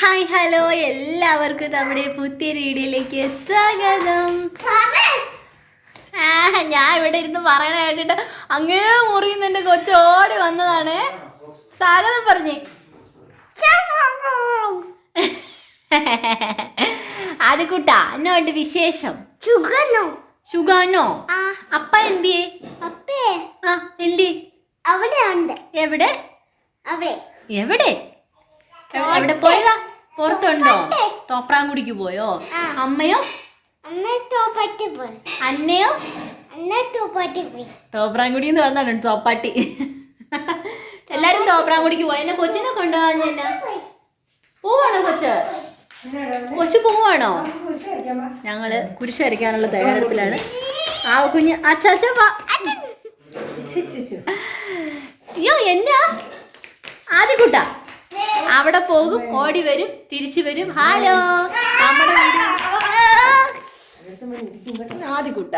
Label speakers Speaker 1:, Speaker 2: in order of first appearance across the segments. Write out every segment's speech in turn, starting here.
Speaker 1: Hi hello എല്ലാവർക്കും നമ്മുടെ പുതിയ വീഡിയോയിലേക്ക് സ്വാഗതം. ഞാൻ ഇവിടെ ഇരുന്ന് പറയണ കേട്ടിട്ട് അങ്ങേ മുറിയുന്ന എന്റെ കൊച്ചോടി വന്നതാണ്. സ്വാഗതം പറഞ്ഞേ. അത് കൂട്ടാ എന്നോണ്ട് വിശേഷം? സുഖനോ
Speaker 2: സുഖാനോ
Speaker 1: അപ്പ എന്തിയേ?
Speaker 2: അപ്പേ.
Speaker 1: ആ എന്തി?
Speaker 2: അവിടെ ഉണ്ട്
Speaker 1: എവിടെ?
Speaker 2: അവിടെ.
Speaker 1: എവിടെ? അവിടെ പോയതാ? പുറത്തുണ്ടോ? തോപ്രാങ്കുടിക്ക് പോയോ. അമ്മയോ?
Speaker 2: അമ്മ തോപ്പാട്ടി പോയി.
Speaker 1: അന്നയോ? തോപ്രാങ്കുടി എന്ന് വന്നാണ് തോപ്പാട്ടി. എല്ലാരും തോപ്രാങ്കുടിക്ക് പോയി? എന്നെ കൊച്ചിനെ കൊണ്ടുപോകാൻ തന്നെ പോവാണോ കൊച്ച്? കൊച്ചു പോവാണോ? ഞങ്ങൾ കുരിശ് വരയ്ക്കാനുള്ള തയ്യാറെടുപ്പിലാണ്. ആ കുഞ്ഞ് അച്ചാച്ച അയ്യോ എന്നാ? ആദ്യ അവിടെ പോകും ഓടി വരും തിരിച്ചു വരും. ഹലോ നമ്മുടെ ആദ്യക്കുട്ട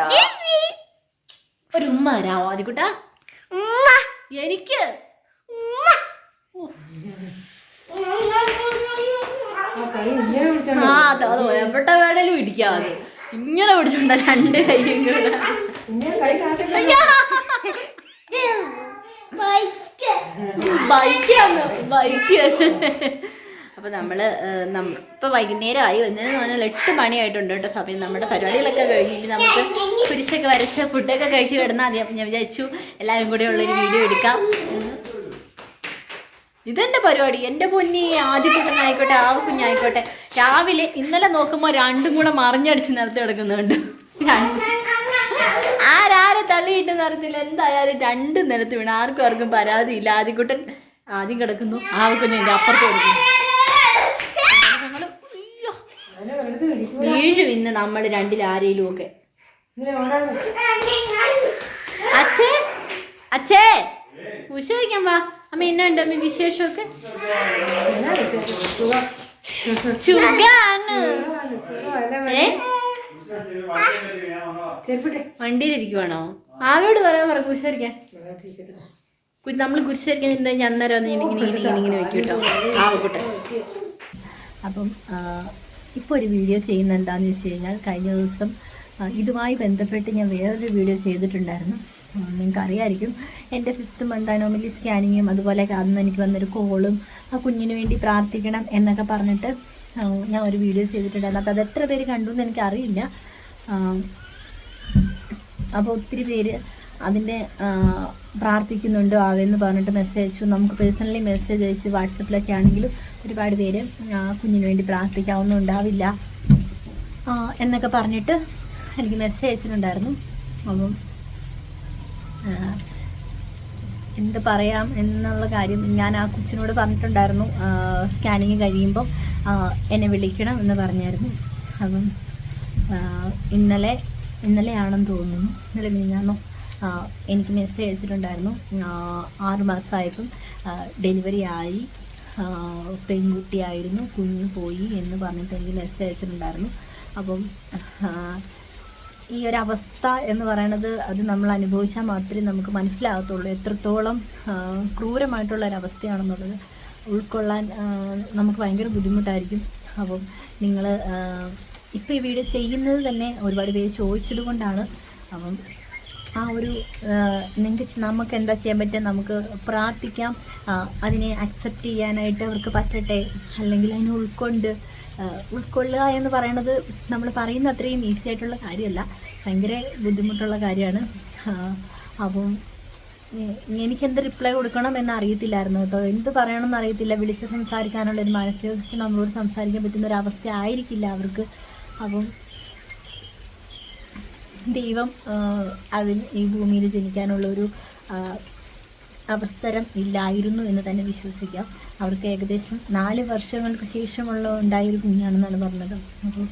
Speaker 1: ഒരു ഉമ്മ വരാമോ ആദ്യക്കുട്ട
Speaker 2: ഉമ്മ,
Speaker 1: എനിക്ക്.
Speaker 2: ഉമ്മ.
Speaker 1: ആ അത് അത് എവിടെ വേണേലും ഇടിക്കാം അത് ഇങ്ങനെ പിടിച്ചോണ്ട രണ്ട് കൈ കൂടെ. ബൈക്കാണ് ബൈക്ക്. അപ്പൊ നമ്മൾ ഇപ്പൊ വൈകുന്നേരം ആയി വന്നതെന്ന് പറഞ്ഞാൽ എട്ട് മണിയായിട്ടുണ്ട് കേട്ടോ സമയം. നമ്മുടെ പരിപാടികളൊക്കെ കഴിഞ്ഞിട്ട് നമുക്ക് കുരിശൊക്കെ വരച്ച് ഫുഡൊക്കെ കഴിച്ച് കിടന്നാൽ മതി. അപ്പൊ ഞാൻ വിചാരിച്ചു എല്ലാവരും കൂടെ ഉള്ളൊരു വീഡിയോ എടുക്കാം. ഇതെന്റെ പരിപാടി? എന്റെ പൊന്നി ആദ്യ കുട്ടനായിക്കോട്ടെ ആ കുഞ്ഞായിക്കോട്ടെ. രാവിലെ ഇന്നലെ നോക്കുമ്പോൾ രണ്ടും കൂടെ മറിഞ്ഞടിച്ച് നിലത്ത് കിടക്കുന്നുണ്ട്. രണ്ട്. ആരാരെ തള്ളിയിട്ട് നിറത്തില്ല എന്തായാലും രണ്ടും നിലത്ത് വീണ്. ആർക്കും ആർക്കും പരാതിയില്ല ആദ്യക്കുട്ടൻ ആദ്യം കിടക്കുന്നു. ആ കുഞ്ഞിന്റെ അപ്പുറത്ത് കൊടുക്കുന്നു. വീഴു ഇന്ന് നമ്മൾ രണ്ടിൽ ആരെയും ഒക്കെ. അച്ഛേ അച്ഛേ ഉഷ കഴിക്കാൻ വാ. അമ്മ എന്നാ ഉണ്ട്? അമ്മ വിശേഷമൊക്കെ? ചുഗാണ് ഏ? വണ്ടിയിലിരിക്കുവാണോ? ആരോട് പറയാൻ പറ കുശരിക്കാൻ നമ്മൾ കുരിശരിക്കാൻ എന്താ ഞാൻ അന്നേരം ഇങ്ങനെ ഇങ്ങനെ ഇങ്ങനെ ഇങ്ങനെ വെക്കും കേട്ടോ ആവട്ടെ അപ്പം ഇപ്പോൾ ഒരു വീഡിയോ ചെയ്യുന്ന എന്താണെന്ന് വെച്ച് കഴിഞ്ഞാൽ കഴിഞ്ഞ ദിവസം ഇതുമായി ബന്ധപ്പെട്ട് ഞാൻ വേറൊരു വീഡിയോ ചെയ്തിട്ടുണ്ടായിരുന്നു. നിങ്ങൾക്ക് അറിയായിരിക്കും എന്റെ ഫിഫ്ത്ത് മന്ത് അനോമലി സ്കാനിങ്ങും അതുപോലെ അന്ന് എനിക്ക് വന്നൊരു കോളും ആ കുഞ്ഞിന് വേണ്ടി പ്രാർത്ഥിക്കണം എന്നൊക്കെ പറഞ്ഞിട്ട് ഞാൻ ഒരു വീഡിയോ ചെയ്തിട്ടുണ്ടായിരുന്നു. അപ്പോൾ അത് എത്ര പേര് കണ്ടു എന്ന് എനിക്കറിയില്ല അപ്പോൾ ഒത്തിരി പേര് അതിന്റെ പ്രാർത്ഥിക്കുന്നുണ്ടോ. ആവെന്ന് പറഞ്ഞിട്ട് മെസ്സേജ് അയച്ചു. നമുക്ക് പേഴ്സണലി മെസ്സേജ് അയച്ച് വാട്സപ്പിലൊക്കെ ആണെങ്കിലും ഒരുപാട് പേര് ആ, കുഞ്ഞിന് വേണ്ടി പ്രാർത്ഥിക്കാവുന്ന ഉണ്ടാവില്ല എന്നൊക്കെ പറഞ്ഞിട്ട് എനിക്ക് മെസ്സേജ് അയച്ചിട്ടുണ്ടായിരുന്നു. അപ്പം എന്ത് പറയാം എന്നുള്ള കാര്യം ഞാൻ ആ കൊച്ചിനോട് പറഞ്ഞിട്ടുണ്ടായിരുന്നു. സ്കാനിങ് കഴിയുമ്പം എന്നെ വിളിക്കണം എന്ന് പറഞ്ഞായിരുന്നു. അപ്പം ഇന്നലെ ഇന്നലെയാണെന്ന് തോന്നുന്നു. ഇന്നലെ മിനിഞ്ഞാന്നോ എനിക്ക് മെസ്സേജ് അയച്ചിട്ടുണ്ടായിരുന്നു. ആറ് മാസമായപ്പം ഡെലിവറി ആയി. പെൺകുട്ടിയായിരുന്നു. കുഞ്ഞു പോയി എന്ന് പറഞ്ഞിട്ട് എനിക്ക് മെസ്സേജ് അയച്ചിട്ടുണ്ടായിരുന്നു. അപ്പം ഈ ഒരു അവസ്ഥ എന്ന് പറയുന്നത് അത് നമ്മൾ അനുഭവിച്ചാൽ മാത്രമേ നമുക്ക് മനസ്സിലാകത്തുള്ളൂ. എത്രത്തോളം ക്രൂരമായിട്ടുള്ള ഒരു അവസ്ഥയാണെന്നുള്ളത് ഉൾക്കൊള്ളാൻ നമുക്ക് ഭയങ്കര ബുദ്ധിമുട്ടായിരിക്കും. അപ്പം നിങ്ങൾ ഇപ്പോൾ ഈ വീഡിയോ ചെയ്യുന്നത് തന്നെ ഒരുപാട് പേര് ചോദിച്ചത് കൊണ്ടാണ്. അപ്പം ആ ഒരു നിങ്ങൾക്ക് നമുക്ക് എന്താ ചെയ്യാൻ പറ്റുക? നമുക്ക് പ്രാർത്ഥിക്കാം. അതിനെ അക്സെപ്റ്റ് ചെയ്യാനായിട്ട് അവർക്ക് പറ്റട്ടെ? അല്ലെങ്കിൽ അതിനെ ഉൾക്കൊണ്ട് ഉൾക്കൊള്ളുക എന്ന് പറയണത് നമ്മൾ പറയുന്ന അത്രയും ഈസി ആയിട്ടുള്ള കാര്യമല്ല. ഭയങ്കര ബുദ്ധിമുട്ടുള്ള കാര്യമാണ്. അപ്പം എനിക്കെന്ത് റിപ്ലൈ കൊടുക്കണം എന്ന് അറിയത്തില്ലായിരുന്നു കേട്ടോ. എന്ത് പറയണമെന്ന് അറിയത്തില്ല. വിളിച്ച് സംസാരിക്കാനുള്ള ഒരു മാനസികാവസ്ഥ നമ്മളോട് സംസാരിക്കാൻ പറ്റുന്ന ഒരു അവസ്ഥ ആയിരിക്കില്ല അവർക്ക്. അപ്പം ദൈവം അതിൽ ഈ ഭൂമിയിൽ ജനിക്കാനുള്ള ഒരു അവസരം ഇല്ലായിരുന്നു എന്ന് തന്നെ വിശ്വസിക്കാം. അവർക്ക് ഏകദേശം നാല് വർഷങ്ങൾക്ക് ശേഷമുള്ള ഉണ്ടായൊരു കുഞ്ഞാണെന്നാണ് പറഞ്ഞത്. അപ്പോൾ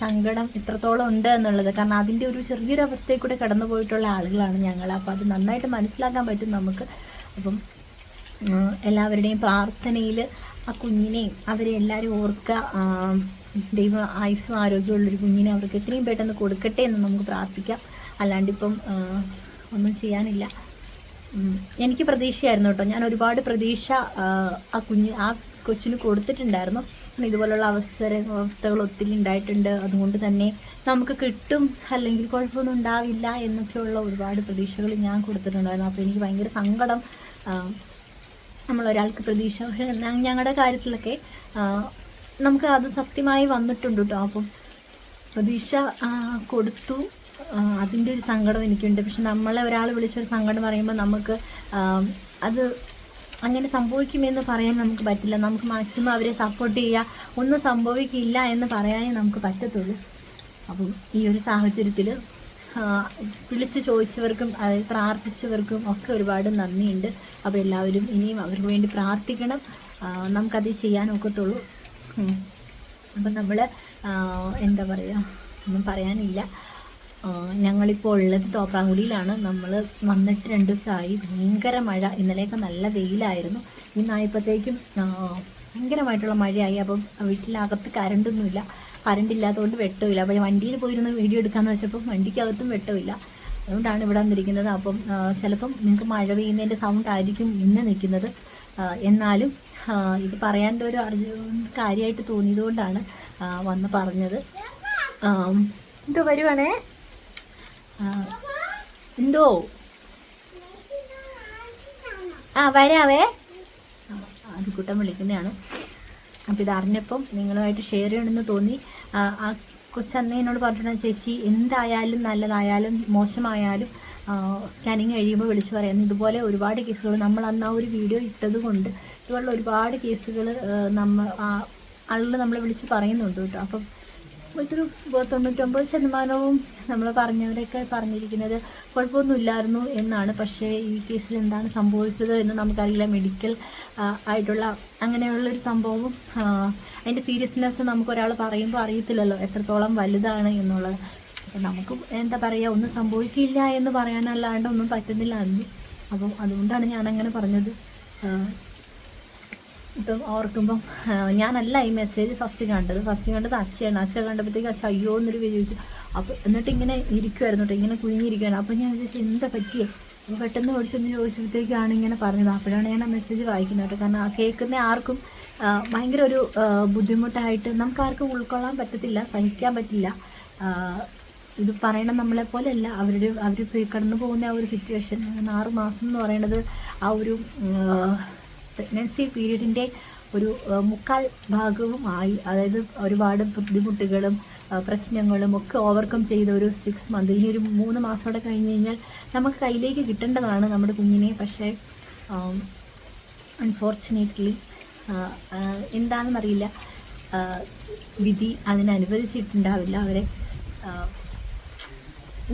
Speaker 1: സങ്കടം എത്രത്തോളം ഉണ്ട് എന്നുള്ളത്. കാരണം അതിന്റെ ഒരു ചെറിയൊരു അവസ്ഥയിൽ കൂടെ കടന്നു പോയിട്ടുള്ള ആളുകളാണ് ഞങ്ങൾ. അപ്പോൾ അത് നന്നായിട്ട് മനസ്സിലാക്കാൻ പറ്റും നമുക്ക്. അപ്പം എല്ലാവരുടെയും പ്രാർത്ഥനയിൽ ആ കുഞ്ഞിനെയും അവരെ എല്ലാവരും ഓർക്കുക. ദൈവ ആയുസും ആരോഗ്യമുള്ളൊരു കുഞ്ഞിനെ അവർക്ക് എത്രയും പെട്ടെന്ന് കൊടുക്കട്ടെ എന്ന് നമുക്ക് പ്രാർത്ഥിക്കാം. അല്ലാണ്ടിപ്പം ഒന്നും ചെയ്യാനില്ല. എനിക്ക് പ്രതീക്ഷയായിരുന്നു കേട്ടോ. ഞാൻ ഒരുപാട് പ്രതീക്ഷ ആ, കുഞ്ഞ് ആ കൊച്ചിന് കൊടുത്തിട്ടുണ്ടായിരുന്നു. ഇതുപോലുള്ള അവസര അവസ്ഥകൾ ഒത്തിരി ഉണ്ടായിട്ടുണ്ട്. അതുകൊണ്ട് തന്നെ നമുക്ക് കിട്ടും അല്ലെങ്കിൽ കുഴപ്പമൊന്നും ഉണ്ടാവില്ല എന്നൊക്കെയുള്ള ഒരുപാട് പ്രതീക്ഷകൾ ഞാൻ കൊടുത്തിട്ടുണ്ടായിരുന്നു. അപ്പോൾ എനിക്ക് ഭയങ്കര സങ്കടം ആ, നമ്മളൊരാൾക്ക് പ്രതീക്ഷ. ഞങ്ങളുടെ കാര്യത്തിലൊക്കെ നമുക്ക് അത് സത്യമായി വന്നിട്ടുണ്ട് കേട്ടോ അപ്പം പ്രതീക്ഷ കൊടുത്തു. അതിന്റെ ഒരു സങ്കടം എനിക്കുണ്ട്. പക്ഷെ നമ്മളെ ഒരാൾ വിളിച്ചൊരു സങ്കടം പറയുമ്പോൾ നമുക്ക് അത് അങ്ങനെ സംഭവിക്കുമെന്ന് പറയാൻ നമുക്ക് പറ്റില്ല. നമുക്ക് മാക്സിമം അവരെ സപ്പോർട്ട് ചെയ്യുക ഒന്നും സംഭവിക്കില്ല എന്ന് പറയാനേ നമുക്ക് പറ്റത്തുള്ളൂ. അപ്പം ഈ ഒരു സാഹചര്യത്തിൽ വിളിച്ച് ചോദിച്ചവർക്കും പ്രാർത്ഥിച്ചവർക്കും ഒക്കെ ഒരുപാട് നന്ദിയുണ്ട്. അപ്പോൾ എല്ലാവരും ഇനിയും അവർക്ക് വേണ്ടി പ്രാർത്ഥിക്കണം. നമുക്കത് ചെയ്യാൻ ഒക്കത്തുള്ളൂ. അപ്പം നമ്മൾ എന്താ പറയുക ഒന്നും പറയാനില്ല. ഞങ്ങളിപ്പോൾ ഉള്ളത് തോപ്രാങ്കുടിയിലാണ് നമ്മൾ വന്നിട്ട് രണ്ട് ദിവസമായി. ഭയങ്കര മഴ. ഇന്നലെയൊക്കെ നല്ല വെയിലായിരുന്നു. ഇന്നായപ്പോഴത്തേക്കും ഭയങ്കരമായിട്ടുള്ള മഴയായി. അപ്പം വീട്ടിലകത്ത് കറണ്ടൊന്നുമില്ല കറണ്ട് ഇല്ലാത്തതുകൊണ്ട് വെട്ടമില്ല. അപ്പോൾ വണ്ടിയിൽ പോയിരുന്ന് വീഡിയോ എടുക്കാമെന്ന് വെച്ചപ്പോൾ വണ്ടിക്കകത്തും വെട്ടമില്ല. അതുകൊണ്ടാണ് ഇവിടെ വന്നിരിക്കുന്നത്. അപ്പം ചിലപ്പം നിങ്ങൾക്ക് മഴ പെയ്യുന്നതിന്റെ സൗണ്ട് ആയിരിക്കും ഇന്ന് നിൽക്കുന്നത്. എന്നാലും ഇത് പറയാന്റെ ഒരു കാര്യമായിട്ട് തോന്നിയതുകൊണ്ടാണ് വന്ന് പറഞ്ഞത്. എന്തോ വരുവാണേ? എന്തോ? ആ വരാവേ. അത് വിളിക്കുന്നതാണ്. അപ്പോൾ ഇത് അറിഞ്ഞപ്പം നിങ്ങളുമായിട്ട് ഷെയർ ചെയ്യണമെന്ന് തോന്നി. ആ, ആ കൊച്ചന്ന് എന്നോട് പറഞ്ഞിട്ടുണ്ട് ചേച്ചി എന്തായാലും നല്ലതായാലും മോശമായാലും സ്കാനിങ് കഴിയുമ്പോൾ വിളിച്ചു പറയുന്നു ഇതുപോലെ ഒരുപാട് കേസുകൾ നമ്മൾ അന്ന് ആ ഒരു വീഡിയോ ഇട്ടത് കൊണ്ട് ഇതുപോലുള്ള ഒരുപാട് കേസുകൾ നമ്മൾ ആളുകൾ നമ്മളെ വിളിച്ച് പറയുന്നുണ്ട് കേട്ടോ. അപ്പം ഒരു തൊണ്ണൂറ്റൊമ്പത് ശതമാനവും നമ്മൾ പറഞ്ഞവരൊക്കെ പറഞ്ഞിരിക്കുന്നത് കുഴപ്പമൊന്നുമില്ലായിരുന്നു എന്നാണ്. പക്ഷേ ഈ കേസിൽ എന്താണ് സംഭവിച്ചത് എന്ന് നമുക്കറിയില്ല. മെഡിക്കൽ ആയിട്ടുള്ള അങ്ങനെയുള്ളൊരു സംഭവവും അതിന്റെ സീരിയസ്നെസ് നമുക്കൊരാൾ പറയുമ്പോൾ അറിയത്തില്ലല്ലോ എത്രത്തോളം വലുതാണ് എന്നുള്ളത്. അപ്പം നമുക്ക് എന്താ പറയുക ഒന്നും സംഭവിക്കില്ല എന്ന് പറയാനല്ലാണ്ട് ഒന്നും പറ്റുന്നില്ല അന്ന് അപ്പം അതുകൊണ്ടാണ് ഞാനങ്ങനെ പറഞ്ഞത്. ഇപ്പം ഓർക്കുമ്പം ഞാനല്ല ഈ മെസ്സേജ് ഫസ്റ്റ് കണ്ടത്. ഫസ്റ്റ് കണ്ടത് അച്ഛയാണ് അച്ഛ കണ്ടപ്പോഴത്തേക്ക് അച്ഛ അയ്യോ എന്നൊരു ചോദിച്ചു. അപ്പോൾ എന്നിട്ട് ഇങ്ങനെ ഇരിക്കുമായിരുന്നു കേട്ടോ ഇങ്ങനെ കുഞ്ഞിരിക്കുകയാണ് അപ്പോൾ ഞാൻ വിചാരിച്ചു എന്താ പറ്റിയേ? അപ്പോൾ പെട്ടെന്ന് ഓടിച്ചൊന്ന് ചോദിച്ചപ്പോഴത്തേക്കാണ് ഇങ്ങനെ പറഞ്ഞത്. അപ്പോഴാണ് ഞാൻ ആ മെസ്സേജ് വായിക്കുന്നത് കേട്ടോ കാരണം ആ കേൾക്കുന്ന ആർക്കും ഭയങ്കര ഒരു ബുദ്ധിമുട്ടായിട്ട് നമുക്ക് ആർക്കും ഉൾക്കൊള്ളാൻ പറ്റത്തില്ല സഹിക്കാൻ പറ്റില്ല. ഇത് പറയണ നമ്മളെ പോലെയല്ല. അവരുടെ അവർ കടന്നു പോകുന്ന ആ ഒരു സിറ്റുവേഷൻ അങ്ങനെ ആറ് മാസം എന്ന് പറയുന്നത് ആ ഒരു പ്രഗ്നൻസി പീരീഡിന്റെ ഒരു മുക്കാൽ ഭാഗവും ആയി. അതായത് ഒരുപാട് ബുദ്ധിമുട്ടുകളും പ്രശ്നങ്ങളും ഒക്കെ ഓവർകം ചെയ്ത ഒരു സിക്സ് മന്ത് ഇനി ഒരു മൂന്ന് മാസത്തോടെ കഴിഞ്ഞ് കഴിഞ്ഞാൽ നമുക്ക് കയ്യിലേക്ക് കിട്ടേണ്ടതാണ് നമ്മുടെ കുഞ്ഞിനെ. പക്ഷേ അൺഫോർച്ചുനേറ്റ്ലി എന്താണെന്നറിയില്ല. വിധി അതിനനുവദിച്ചിട്ടുണ്ടാവില്ല. അവരെ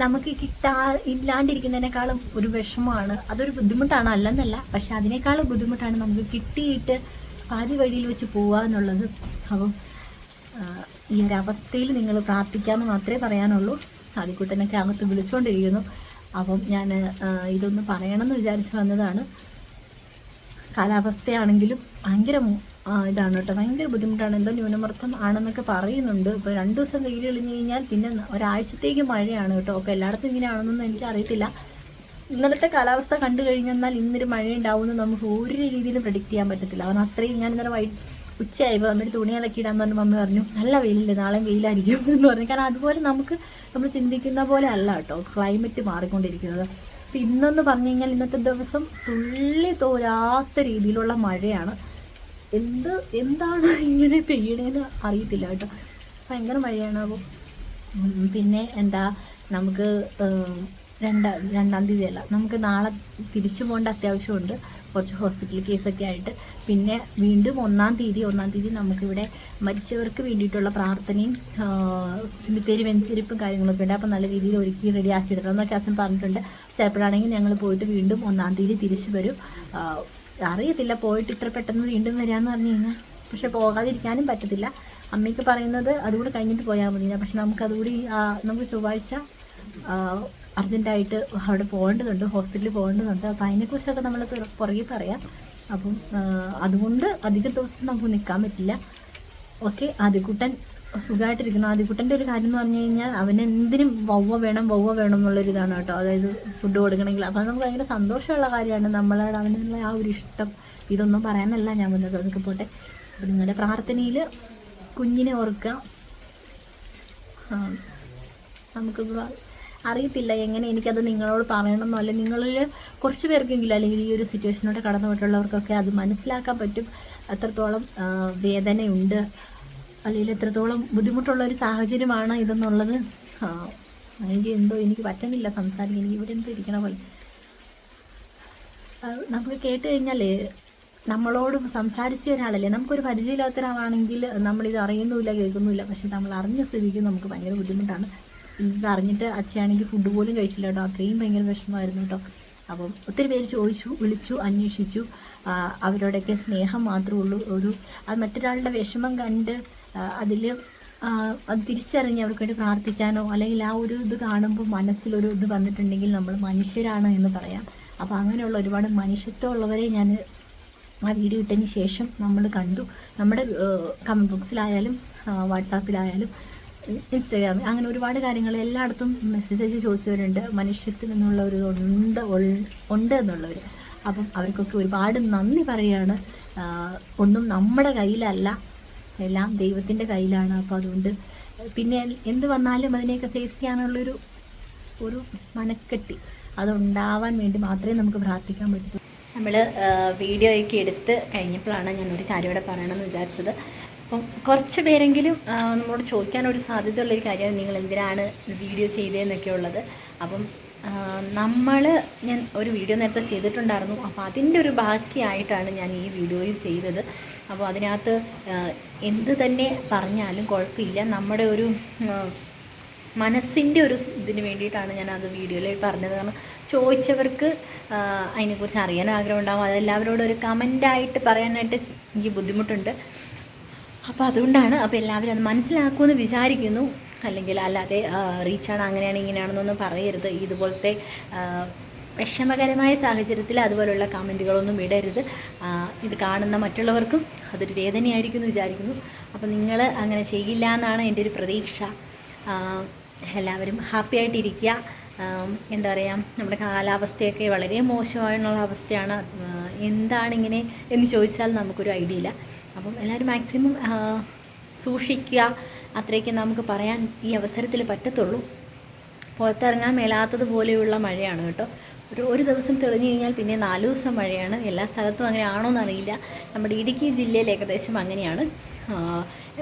Speaker 1: നമുക്ക് കിട്ടാ ഇല്ലാണ്ടിരിക്കുന്നതിനേക്കാളും ഒരു വിഷമമാണ്. അതൊരു ബുദ്ധിമുട്ടാണ് അല്ലെന്നല്ല. പക്ഷെ അതിനേക്കാളും ബുദ്ധിമുട്ടാണ് നമുക്ക് കിട്ടിയിട്ട് പാതി വഴിയിൽ വെച്ച് പോവുക എന്നുള്ളത്. അപ്പം ഈ ഒരു അവസ്ഥയിൽ നിങ്ങൾ പ്രാർത്ഥിക്കാമെന്ന് മാത്രമേ പറയാനുള്ളൂ. ആദ്യക്കൂട്ടനൊക്കെ അകത്ത് വിളിച്ചുകൊണ്ടിരിക്കുന്നു അപ്പം ഞാൻ ഇതൊന്ന് പറയണമെന്ന് വിചാരിച്ച് വന്നതാണ്. കാലാവസ്ഥയാണെങ്കിലും ഭയങ്കര ഇതാണ് കേട്ടോ. ഭയങ്കര ബുദ്ധിമുട്ടാണ്. എന്തോ ന്യൂനമർദ്ദം ആണെന്നൊക്കെ പറയുന്നുണ്ട്. ഇപ്പോൾ രണ്ട് ദിവസം വെയിൽ എളിഞ്ഞു കഴിഞ്ഞാൽ പിന്നെ ഒരാഴ്ചത്തേക്ക് മഴയാണ് കേട്ടോ. അപ്പോൾ എല്ലായിടത്തും ഇങ്ങനെയാണെന്നൊന്നും എനിക്ക് അറിയത്തില്ല. ഇന്നലത്തെ കാലാവസ്ഥ കണ്ടു കഴിഞ്ഞാൽ ഇന്നൊരു മഴ ഉണ്ടാവുമെന്ന് നമുക്ക് ഒരു രീതിയിലും പ്രഡിക്റ്റ് ചെയ്യാൻ പറ്റത്തില്ല. അവൻ അത്രയും ഞാൻ ഇന്നലെ വൈ ഉച്ചയായപ്പോൾ അമ്മയുടെ തുണികളൊക്കെ ഇടാൻ പറഞ്ഞു. മമ്മി പറഞ്ഞു നല്ല വെയിലില്ല? നാളെ വെയിലായിരിക്കും. എന്ന് പറഞ്ഞു. കാരണം അതുപോലെ നമുക്ക് നമ്മൾ ചിന്തിക്കുന്ന പോലെ അല്ല കേട്ടോ. ക്ലൈമറ്റ് മാറിക്കൊണ്ടിരിക്കുന്നത്. അപ്പം ഇന്നെന്ന് പറഞ്ഞു കഴിഞ്ഞാൽ ഇന്നത്തെ ദിവസം തുള്ളി തോരാത്ത രീതിയിലുള്ള മഴയാണ്. എന്ത് എന്താണ് ഇങ്ങനെ പെയ്യണേന്ന് അറിയത്തില്ല കേട്ടോ. ഭയങ്കര മഴയാണ് അപ്പോൾ പിന്നെ എന്താ നമുക്ക് രണ്ടാം രണ്ടാ തീയതി അല്ല നമുക്ക് നാളെ തിരിച്ചു പോകേണ്ട അത്യാവശ്യമുണ്ട്. കുറച്ച് ഹോസ്പിറ്റൽ കേസൊക്കെ ആയിട്ട്. പിന്നെ വീണ്ടും ഒന്നാം തീയതി ഒന്നാം തീയതി നമുക്കിവിടെ മരിച്ചവർക്ക് വേണ്ടിയിട്ടുള്ള പ്രാർത്ഥനയും സിമിത്തേരി വെഞ്ചരിപ്പും കാര്യങ്ങളൊക്കെ ഉണ്ട്. അപ്പോൾ നല്ല രീതിയിൽ ഒരുക്കി റെഡിയാക്കി ഇടണം എന്നൊക്കെ അച്ഛൻ പറഞ്ഞിട്ടുണ്ട്. ചിലപ്പോഴാണെങ്കിൽ ഞങ്ങൾ പോയിട്ട് വീണ്ടും ഒന്നാം തീയതി തിരിച്ചു വരും. അറിയത്തില്ല പോയിട്ട് ഇത്ര പെട്ടെന്ന് വീണ്ടും വരാമെന്ന് പറഞ്ഞു കഴിഞ്ഞാൽ പക്ഷെ പോകാതിരിക്കാനും പറ്റത്തില്ല. അമ്മയ്ക്ക് പറയുന്നത് അതുകൂടെ കഴിഞ്ഞിട്ട് പോയാൽ മതി. പക്ഷെ നമുക്കതുകൂടി നമുക്ക് ചൊവ്വാഴ്ച അർജന്റായിട്ട് അവിടെ പോകേണ്ടതുണ്ട് ഹോസ്പിറ്റലിൽ പോകേണ്ടതുണ്ട്. അപ്പോൾ അതിനെക്കുറിച്ചൊക്കെ നമ്മൾ പുറകെ പറയാം. അപ്പം അതുകൊണ്ട് അധിക ദിവസം നമുക്ക് നിൽക്കാൻ പറ്റില്ല. ഓക്കെ ആദ്യക്കുട്ടൻ സുഖമായിട്ടിരിക്കണം ആദ്യക്കുട്ടന്റെ ഒരു കാര്യം എന്ന് പറഞ്ഞു കഴിഞ്ഞാൽ അവന് എന്തിനും വവ്വ വേണം വവ്വ വേണം എന്നുള്ളൊരു ഇതാണ് കേട്ടോ. അതായത് ഫുഡ് കൊടുക്കണമെങ്കിൽ. അപ്പോൾ നമുക്ക് ഭയങ്കര സന്തോഷമുള്ള കാര്യമാണ്. നമ്മളോട് അവനുള്ള ആ ഒരു ഇഷ്ടം. ഇതൊന്നും പറയാനല്ല ഞാൻ വന്നത് അതൊക്കെ പോട്ടെ. അപ്പോൾ നിങ്ങളുടെ പ്രാർത്ഥനയിൽ കുഞ്ഞിനെ ഓർക്കുക. ആ, നമുക്കിപ്പോൾ അറിയത്തില്ല എങ്ങനെ എനിക്കത് നിങ്ങളോട് പറയണമെന്നോ അല്ലെങ്കിൽ നിങ്ങളിൽ കുറച്ച് പേർക്കെങ്കിലും അല്ലെങ്കിൽ ഈ ഒരു സിറ്റുവേഷനോടെ കടന്നു പോയിട്ടുള്ളവർക്കൊക്കെ അത് മനസ്സിലാക്കാൻ പറ്റും. അത്രത്തോളം വേദനയുണ്ട്. അല്ലെങ്കിൽ എത്രത്തോളം ബുദ്ധിമുട്ടുള്ള ഒരു സാഹചര്യമാണ് ഇതെന്നുള്ളത്. എനിക്ക് എന്തോ എനിക്ക് പറ്റണില്ല സംസാരിക്കാൻ. എനിക്ക് ഇവിടെ എന്തോ ഇരിക്കണ പോലെ. നമുക്ക് കേട്ട് കഴിഞ്ഞാലേ നമ്മളോട് സംസാരിച്ച ഒരാളല്ലേ? നമുക്കൊരു പരിചയമില്ലാത്ത ഒരാളാണെങ്കിൽ നമ്മളിത് അറിയുന്നുമില്ല കേൾക്കുന്നുമില്ല. പക്ഷെ നമ്മൾ അറിഞ്ഞ സ്ഥിതിക്ക് നമുക്ക് ഭയങ്കര ബുദ്ധിമുട്ടാണ്. ഇത് അറിഞ്ഞിട്ട് അച്ഛയാണെങ്കിൽ ഫുഡ് പോലും കഴിച്ചില്ല കേട്ടോ. അത്രയും ഭയങ്കര വിഷമമായിരുന്നു കേട്ടോ. അപ്പം ഒത്തിരി പേര് ചോദിച്ചു വിളിച്ചു അന്വേഷിച്ചു. അവരോടൊക്കെ സ്നേഹം മാത്രമേ ഉള്ളൂ. ഒരു അത് മറ്റൊരാളുടെ വിഷമം കണ്ട് അതിൽ അത് തിരിച്ചറിഞ്ഞ് അവർക്ക് വേണ്ടി പ്രാർത്ഥിക്കാനോ അല്ലെങ്കിൽ ആ ഒരു ഇത് കാണുമ്പോൾ മനസ്സിലൊരു ഇത് വന്നിട്ടുണ്ടെങ്കിൽ നമ്മൾ മനുഷ്യരാണ് എന്ന് പറയാം. അപ്പോൾ അങ്ങനെയുള്ള ഒരുപാട് മനുഷ്യത്വമുള്ളവരെ ഞാൻ ആ വീഡിയോ ഇട്ടതിന് ശേഷം നമ്മൾ കണ്ടു. നമ്മുടെ കമന്റ് ബോക്സിലായാലും വാട്സാപ്പിലായാലും ഇൻസ്റ്റാഗ്രാമിൽ അങ്ങനെ ഒരുപാട് കാര്യങ്ങൾ എല്ലായിടത്തും മെസ്സേജ് അയച്ച് ചോദിച്ചവരുണ്ട്. മനുഷ്യത്തിൽ നിന്നുള്ള ഒരു ഉണ്ട് ഉണ്ട് എന്നുള്ളവർ അപ്പം അവർക്കൊക്കെ ഒരുപാട് നന്ദി പറയുകയാണ് ഒന്നും നമ്മുടെ കയ്യിലല്ല. എല്ലാം ദൈവത്തിന്റെ കയ്യിലാണ്. അപ്പോൾ അതുകൊണ്ട് പിന്നെ എന്ത് വന്നാലും അതിനെയൊക്കെ ഫേസ് ചെയ്യാനുള്ളൊരു ഒരു മനക്കെട്ടി അതുണ്ടാവാൻ വേണ്ടി മാത്രമേ നമുക്ക് പ്രാർത്ഥിക്കാൻ പറ്റൂ. നമ്മൾ വീഡിയോ ഒക്കെ എടുത്ത് കഴിഞ്ഞപ്പോഴാണ് ഞാൻ ഒരു കാര്യം ഇവിടെ പറയണമെന്ന് വിചാരിച്ചത്. അപ്പം കുറച്ച് പേരെങ്കിലും നമ്മളോട് ചോദിക്കാനൊരു സാധ്യതയുള്ളൊരു കാര്യമാണ് നിങ്ങൾ എന്തിനാണ് വീഡിയോ ചെയ്തതെന്നൊക്കെ ഉള്ളത് അപ്പം നമ്മൾ ഞാൻ ഒരു വീഡിയോ നേരത്തെ ചെയ്തിട്ടുണ്ടായിരുന്നു. അപ്പോൾ അതിന്റെ ഒരു ബാക്കിയായിട്ടാണ് ഞാൻ ഈ വീഡിയോയും ചെയ്തത്. അപ്പോൾ അതിനകത്ത് എന്ത് തന്നെ പറഞ്ഞാലും കുഴപ്പമില്ല. നമ്മുടെ ഒരു മനസ്സിന്റെ ഒരു ഇതിന് വേണ്ടിയിട്ടാണ് ഞാൻ അത് വീഡിയോയിൽ പറഞ്ഞത്. കാരണം ചോദിച്ചവർക്ക് അതിനെക്കുറിച്ച് അറിയാൻ ആഗ്രഹം ഉണ്ടാകും അതെല്ലാവരോടും ഒരു കമന്റായിട്ട് പറയാനായിട്ട് എനിക്ക് ബുദ്ധിമുട്ടുണ്ട്. അപ്പോൾ അതുകൊണ്ടാണ് അപ്പോൾ എല്ലാവരും അത് മനസ്സിലാക്കുമെന്ന് വിചാരിക്കുന്നു. അല്ലെങ്കിൽ അല്ലാതെ റീച്ചാണ് അങ്ങനെയാണ് ഇങ്ങനെയാണെന്നൊന്നും പറയരുത്. ഇതുപോലത്തെ വിഷമകരമായ സാഹചര്യത്തിൽ അതുപോലുള്ള കമന്റുകളൊന്നും ഇടരുത്. ഇത് കാണുന്ന മറ്റുള്ളവർക്കും അതൊരു വേദനയായിരിക്കും എന്ന് വിചാരിക്കുന്നു. അപ്പോൾ നിങ്ങൾ അങ്ങനെ ചെയ്യില്ല എന്നാണ് എന്റെ ഒരു പ്രതീക്ഷ. എല്ലാവരും ഹാപ്പി ആയിട്ടിരിക്കുക. എന്താ പറയുക നമ്മുടെ കാലാവസ്ഥയൊക്കെ വളരെ മോശമായുള്ള അവസ്ഥയാണ്. എന്താണിങ്ങനെ എന്ന് ചോദിച്ചാൽ നമുക്കൊരു ഐഡിയ ഇല്ല. അപ്പം എല്ലാവരും മാക്സിമം സൂക്ഷിക്കുക. അത്രയൊക്കെ നമുക്ക് പറയാൻ ഈ അവസരത്തിൽ പറ്റത്തുള്ളൂ. പുറത്തിറങ്ങാൻ മേലാത്തതുപോലെയുള്ള മഴയാണ് കേട്ടോ. ഒരു ഒരു ദിവസം തെളിഞ്ഞു കഴിഞ്ഞാൽ പിന്നെ നാല് ദിവസം മഴയാണ്. എല്ലാ സ്ഥലത്തും അങ്ങനെ ആണോ എന്നറിയില്ല. നമ്മുടെ ഇടുക്കി ജില്ലയിൽ ഏകദേശം അങ്ങനെയാണ്.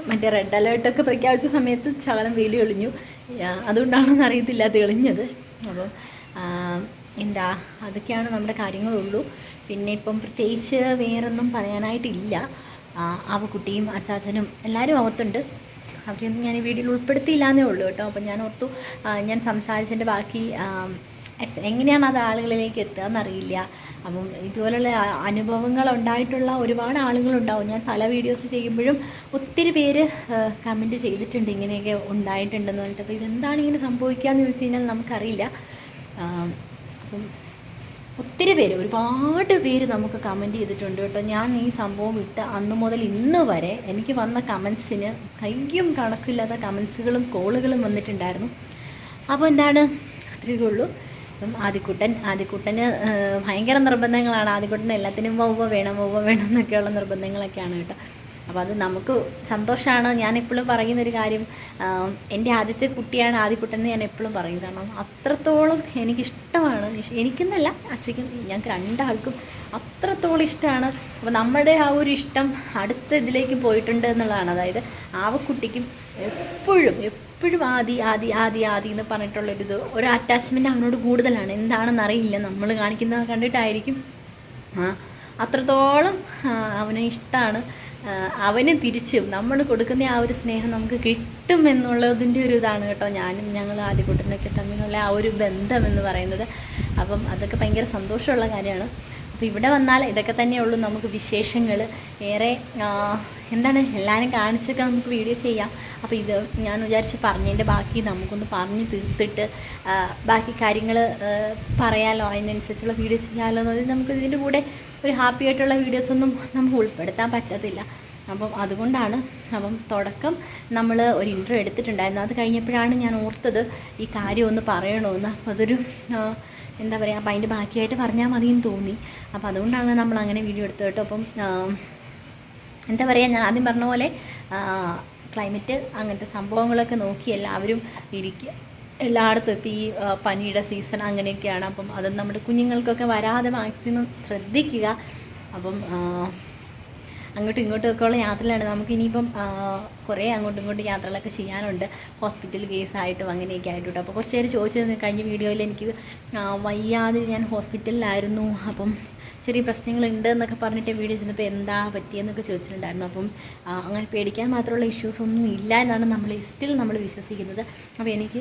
Speaker 1: മറ്റേ റെഡ് അലേർട്ടൊക്കെ പ്രഖ്യാപിച്ച സമയത്ത് ശകലം വെയിൽ ഒളിഞ്ഞു. അതുകൊണ്ടാണോ അതുകൊണ്ടാണോന്ന് അറിയത്തില്ല തെളിഞ്ഞത്. അപ്പോൾ എന്താ അതൊക്കെയാണ് നമ്മുടെ കാര്യങ്ങളുള്ളൂ. പിന്നെ ഇപ്പം പ്രത്യേകിച്ച് വേറൊന്നും പറയാനായിട്ടില്ല. ആ, കുട്ടിയും അച്ചാച്ചനും എല്ലാവരും അകത്തുണ്ട്. അവരെയൊന്നും ഞാൻ ഈ വീഡിയോയിൽ ഉൾപ്പെടുത്തിയില്ല എന്നേ ഉള്ളൂ കേട്ടോ. അപ്പോൾ ഞാൻ ഓർത്തു ഞാൻ സംസാരിച്ചതിന്റെ ബാക്കി എങ്ങനെയാണ് അത് ആളുകളിലേക്ക് എത്തുക എന്നറിയില്ല. അപ്പം ഇതുപോലുള്ള അനുഭവങ്ങൾ ഉണ്ടായിട്ടുള്ള ഒരുപാട് ആളുകളുണ്ടാവും ഞാൻ പല വീഡിയോസ് ചെയ്യുമ്പോഴും ഒത്തിരി പേര് കമന്റ് ചെയ്തിട്ടുണ്ട് ഇങ്ങനെയൊക്കെ ഉണ്ടായിട്ടുണ്ടെന്ന് പറഞ്ഞിട്ട്. അപ്പോൾ ഇതെന്താണ് ഇങ്ങനെ സംഭവിക്കുക എന്ന് ചോദിച്ചു കഴിഞ്ഞാൽ നമുക്കറിയില്ല. അപ്പം ഒത്തിരി പേര് ഒരുപാട് പേര് നമുക്ക് കമന്റ് ചെയ്തിട്ടുണ്ട് കേട്ടോ. ഞാൻ ഈ സംഭവം ഇട്ട് അന്ന് മുതൽ ഇന്ന് വരെ എനിക്ക് വന്ന കമൻസിന് കയ്യും കണക്കില്ലാത്ത കമൻസുകളും കോളുകളും വന്നിട്ടുണ്ടായിരുന്നു. അപ്പോൾ എന്താണ്? അത്രയേ ഉള്ളൂ. അപ്പം ആദിക്കുട്ടൻ ആദിക്കുട്ടന് ഭയങ്കര നിർബന്ധങ്ങളാണ്. ആദിക്കുട്ടൻ എല്ലാത്തിനും വവ്വ വേണം വവ്വ വേണം എന്നൊക്കെയുള്ള നിർബന്ധങ്ങളൊക്കെയാണ് കേട്ടോ. അപ്പോൾ അത് നമുക്ക് സന്തോഷമാണ് ഞാൻ എപ്പോഴും പറയുന്നൊരു കാര്യം എന്റെ ആദ്യത്തെ കുട്ടിയാണ് ആദ്യക്കുട്ടെന്ന് ഞാൻ എപ്പോഴും പറയും. കാരണം അത്രത്തോളം എനിക്കിഷ്ടമാണ്. എനിക്കെന്നല്ല അച്ഛയ്ക്കും ഞങ്ങൾക്ക് രണ്ടാൾക്കും അത്രത്തോളം ഇഷ്ടമാണ് അപ്പോൾ നമ്മുടെ ആ ഒരു ഇഷ്ടം അടുത്ത ഇതിലേക്ക് പോയിട്ടുണ്ട് എന്നുള്ളതാണ്. അതായത് ആവക്കുട്ടിക്കും എപ്പോഴും എപ്പോഴും ആദി ആദി ആദി ആദി എന്ന് പറഞ്ഞിട്ടുള്ളൊരിത് ഒരു അറ്റാച്ച്മെന്റ് അവനോട് കൂടുതലാണ്. എന്താണെന്ന് അറിയില്ല നമ്മൾ കാണിക്കുന്നത് കണ്ടിട്ടായിരിക്കും. അത്രത്തോളം അവനെ ഇഷ്ടമാണ് അവന് തിരിച്ചും നമ്മൾ കൊടുക്കുന്ന ആ ഒരു സ്നേഹം നമുക്ക് കിട്ടും എന്നുള്ളതിന്റെ ഒരു ഇതാണ് കേട്ടോ. ഞാനും ഞങ്ങൾ ആദ്യകൂട്ടനൊക്കെ തമ്മിലുള്ള ആ ഒരു ബന്ധം എന്ന് പറയുന്നത്. അപ്പം അതൊക്കെ ഭയങ്കര സന്തോഷമുള്ള കാര്യമാണ്. അപ്പോൾ ഇവിടെ വന്നാൽ ഇതൊക്കെ തന്നെയുള്ളൂ നമുക്ക് വിശേഷങ്ങൾ. ഏറെ എന്താണ് എല്ലാവരും കാണിച്ചൊക്കെ നമുക്ക് വീഡിയോ ചെയ്യാം. അപ്പോൾ ഇത് ഞാൻ വിചാരിച്ച് പറഞ്ഞതിന്റെ ബാക്കി നമുക്കൊന്ന് പറഞ്ഞ് തീർത്തിട്ട് ബാക്കി കാര്യങ്ങൾ പറയാലോ അതിനനുസരിച്ചുള്ള വീഡിയോസ് ചെയ്യാമല്ലോ എന്നത് നമുക്ക് ഇതിന്റെ കൂടെ ഒരു ഹാപ്പി ആയിട്ടുള്ള വീഡിയോസൊന്നും നമുക്ക് ഉൾപ്പെടുത്താൻ പറ്റത്തില്ല. അപ്പം അതുകൊണ്ടാണ് അപ്പം തുടക്കം നമ്മൾ ഒരു ഇന്റർവ്യൂ എടുത്തിട്ടുണ്ടായിരുന്നു അത് കഴിഞ്ഞപ്പോഴാണ് ഞാൻ ഓർത്തത് ഈ കാര്യം ഒന്ന് പറയണമെന്ന് അതൊരു എന്താ പറയുക അപ്പം അതിന്റെ ബാക്കിയായിട്ട് പറഞ്ഞാൽ മതി എന്ന് തോന്നി. അപ്പോൾ അതുകൊണ്ടാണ് നമ്മൾ അങ്ങനെ വീഡിയോ എടുത്തത് കേട്ടോ. അപ്പം എന്താ പറയുക ഞാൻ ആദ്യം പറഞ്ഞ പോലെ ക്ലൈമറ്റ് അങ്ങനത്തെ സംഭവങ്ങളൊക്കെ നോക്കി എല്ലാവരും ഇരിക്കുക എല്ലായിടത്തും ഇപ്പോൾ ഈ പനിയുടെ സീസൺ അങ്ങനെയൊക്കെയാണ്. അപ്പം അത് നമ്മുടെ കുഞ്ഞുങ്ങൾക്കൊക്കെ വരാതെ മാക്സിമം ശ്രദ്ധിക്കുക. അപ്പം അങ്ങോട്ടും ഇങ്ങോട്ടും ഒക്കെ ഉള്ള യാത്രയിലാണ് നമുക്ക് ഇനിയിപ്പം കുറേ അങ്ങോട്ടും ഇങ്ങോട്ടും യാത്രകളൊക്കെ ചെയ്യാനുണ്ട്. ഹോസ്പിറ്റൽ കേസായിട്ടും അങ്ങനെയൊക്കെ ആയിട്ട് കേട്ടോ അപ്പോൾ കുറച്ച് പേര് ചോദിച്ചത് കഴിഞ്ഞ വീഡിയോയിൽ എനിക്ക് വയ്യാതെ ഞാൻ ഹോസ്പിറ്റലിലായിരുന്നു അപ്പം ചെറിയ പ്രശ്നങ്ങളുണ്ട് എന്നൊക്കെ പറഞ്ഞിട്ട് വീഡിയോ ചെന്നപ്പോൾ എന്താ പറ്റിയെന്നൊക്കെ ചോദിച്ചിട്ടുണ്ടായിരുന്നു. അപ്പം അങ്ങനെ പേടിക്കാൻ മാത്രമുള്ള ഇഷ്യൂസ് ഒന്നും ഇല്ല എന്നാണ് നമ്മൾ സ്റ്റിൽ നമ്മൾ വിശ്വസിക്കുന്നത്. അപ്പോൾ എനിക്ക്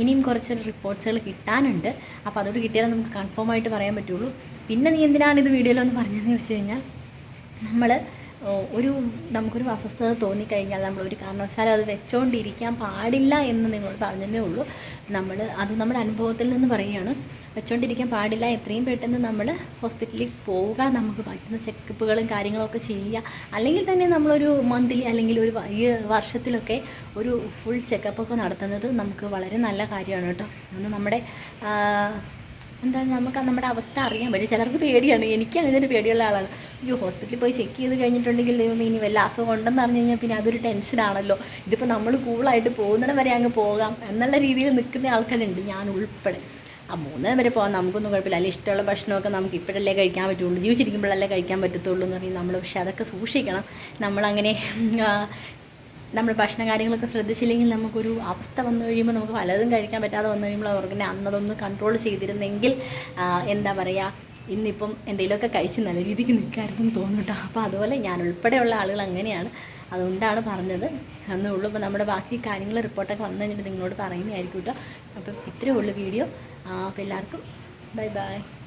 Speaker 1: ഇനിയും കുറച്ച് റിപ്പോർട്ട്സുകൾ കിട്ടാനുണ്ട്. അപ്പോൾ അതോട് കിട്ടിയാലേ നമുക്ക് കൺഫേം ആയിട്ട് പറയാൻ പറ്റുള്ളൂ. പിന്നെ നീ എന്തിനാണ് ഇത് വീഡിയോയിലൊന്ന് പറഞ്ഞതെന്ന് ചോദിച്ചു കഴിഞ്ഞാൽ നമ്മൾ ഒരു നമുക്കൊരു അസ്വസ്ഥത തോന്നിക്കഴിഞ്ഞാൽ നമ്മൾ ഒരു കാരണവശാലും അത് വെച്ചുകൊണ്ടിരിക്കാൻ പാടില്ല എന്ന് നിങ്ങൾ പറഞ്ഞതേ ഉള്ളൂ. നമ്മൾ അത് നമ്മുടെ അനുഭവത്തിൽ നിന്ന് പറയുകയാണ്. വെച്ചുകൊണ്ടിരിക്കാൻ പാടില്ല എത്രയും പെട്ടെന്ന് നമ്മൾ ഹോസ്പിറ്റലിൽ പോവുക നമുക്ക് പറ്റുന്ന ചെക്കപ്പുകളും കാര്യങ്ങളൊക്കെ ചെയ്യുക. അല്ലെങ്കിൽ തന്നെ നമ്മളൊരു മന്ത്ലി അല്ലെങ്കിൽ ഒരു വർഷത്തിലൊക്കെ ഒരു ഫുൾ ചെക്കപ്പൊക്കെ നടത്തുന്നത് നമുക്ക് വളരെ നല്ല കാര്യമാണ് കേട്ടോ. അന്ന് നമ്മുടെ എന്താ നമുക്ക് നമ്മുടെ അവസ്ഥ അറിയാൻ പറ്റും. ചിലർക്ക് പേടിയാണ്. എനിക്ക് അങ്ങനെ പേടിയുള്ള ആളാണ്. അയ്യോ ഹോസ്പിറ്റലിൽ പോയി ചെക്ക് ചെയ്ത് കഴിഞ്ഞിട്ടുണ്ടെങ്കിൽ ദൈവം ഇനി വല്ല അസുഖം ഉണ്ടെന്ന് പറഞ്ഞു കഴിഞ്ഞാൽ പിന്നെ അതൊരു ടെൻഷനാണല്ലോ ഇതിപ്പോൾ നമ്മൾ കൂളായിട്ട് പോകുന്നിടം വരെ അങ്ങ് പോകാം എന്നുള്ള രീതിയിൽ നിൽക്കുന്ന ആൾക്കാരുണ്ട്. ഞാൻ ഉൾപ്പെടെ. ആ മൂന്ന് വരെ പോകാം നമുക്കൊന്നും കുഴപ്പമില്ല. അല്ലെങ്കിൽ ഇഷ്ടമുള്ള ഭക്ഷണമൊക്കെ നമുക്ക് ഇപ്പോഴല്ലേ കഴിക്കാൻ പറ്റുള്ളൂ. ജീവിച്ചിരിക്കുമ്പോഴല്ലേ കഴിക്കാൻ പറ്റത്തുള്ളൂ എന്ന് പറഞ്ഞാൽ നമ്മൾ പക്ഷെ അതൊക്കെ സൂക്ഷിക്കണം. നമ്മളങ്ങനെ നമ്മൾ ഭക്ഷണ കാര്യങ്ങളൊക്കെ ശ്രദ്ധിച്ചില്ലെങ്കിൽ നമുക്കൊരു അവസ്ഥ വന്നു കഴിയുമ്പോൾ നമുക്ക് പലതും കഴിക്കാൻ പറ്റാതെ വന്നു കഴിയുമ്പോൾ അവർക്കിനെ അന്നതൊന്ന് കൺട്രോൾ ചെയ്തിരുന്നെങ്കിൽ എന്താ പറയുക ഇന്നിപ്പം എന്തെങ്കിലുമൊക്കെ കഴിച്ച് നല്ല രീതിക്ക് നിൽക്കാമായിരുന്നു തോന്നുട്ടോ അപ്പോൾ അതുപോലെ ഞാൻ ഉൾപ്പെടെയുള്ള ആളുകൾ അങ്ങനെയാണ്. അതുകൊണ്ടാണ് പറഞ്ഞത്. എന്നേ ഉള്ളൂ. അപ്പോൾ നമ്മുടെ ബാക്കി കാര്യങ്ങൾ റിപ്പോർട്ടൊക്കെ വന്നു കഴിഞ്ഞിട്ട് നിങ്ങളോട് പറയുന്നതായിരിക്കും കേട്ടോ. അപ്പം ഇത്രയേ ഉള്ളൂ വീഡിയോ. അപ്പോൾ എല്ലാവർക്കും ബൈ ബൈ